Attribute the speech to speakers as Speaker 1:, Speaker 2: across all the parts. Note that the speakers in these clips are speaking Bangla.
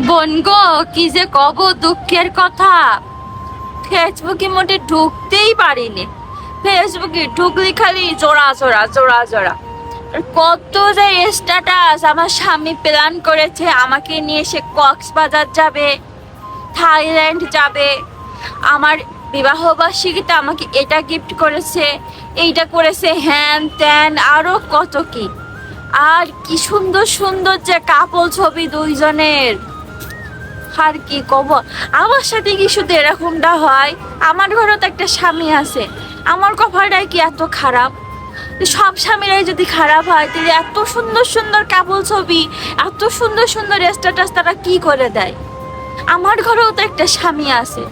Speaker 1: বোন গো, কি যে কব দুঃখের কথা? ফেসবুকে মোটে ঢুকতেই পারিনি। ফেসবুকে ঢুকলি খালি জোড়া জোড়া জোড়া জোড়া। কত যে স্ট্যাটাস আমার স্বামী প্ল্যান করেছে, আমাকে নিয়ে সে কক্সবাজার যাবে, থাইল্যান্ড যাবে। আমার বিবাহ বার্ষিকীতে আমাকে এটা গিফট করেছে, এইটা করেছে, হ্যান ত্যান, আরও কত কি। আর কি সুন্দর সুন্দর যে কাপল ছবি দুইজনের। আর কি কব? আমার সাথে কি শুধু এরকমটা হয়? আমার ঘরেও তো একটা স্বামী আছে। আমার কপালটাই কি এত খারাপ? সব স্বামীরাই যদি খারাপ হয়, তাহলে এত সুন্দর সুন্দর কাপল ছবি, এত সুন্দর সুন্দর স্ট্যাটাস তারা কি করে দেয়? আমার ঘরেও তো একটা স্বামী আছে।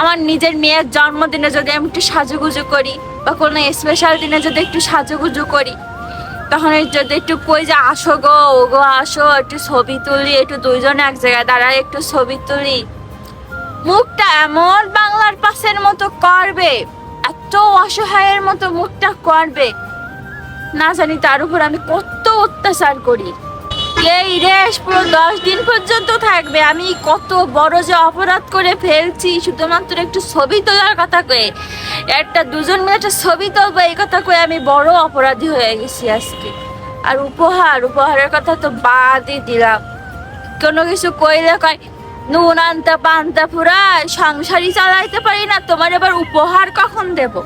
Speaker 1: আমার নিজের মেয়ের জন্মদিনে যদি আমি একটু সাজুগুজু করি, বা কোনো স্পেশাল দিনে যদি একটু সাজুগুজু করি তখন যদি একটু কই যে আসো গো ও গো আসো, একটু ছবি তুলি, একটু দুইজনে এক জায়গায় দাঁড়ায় একটু ছবি তুলি। মুখটা এমন বাংলার পাশের মতো করবে, এত অসহায়ের মতো মুখটা করবে। না জানি তার উপর আমি কত অত্যাচার করি। এই রেশ পুরো দশ দিন পর্যন্ত থাকবে, আমি কত বড় যে অপরাধ করে ফেলছি, শুধুমাত্র একটু ছবি তোলার কথা কয়ে। একটা দুজন মিলে একটা ছবি তুলবো এই কথা কয়ে আমি বড় অপরাধী হয়ে গেছি আজকে। আর উপহার, উপহারের কথা তো বাদই দিলাম। কোনো কিছু কইলে কয়, নুন আনতে, পান্তা ফুরায়, সংসারই চালাইতে পারি না, তোমার এবার উপহার কখন দেবো?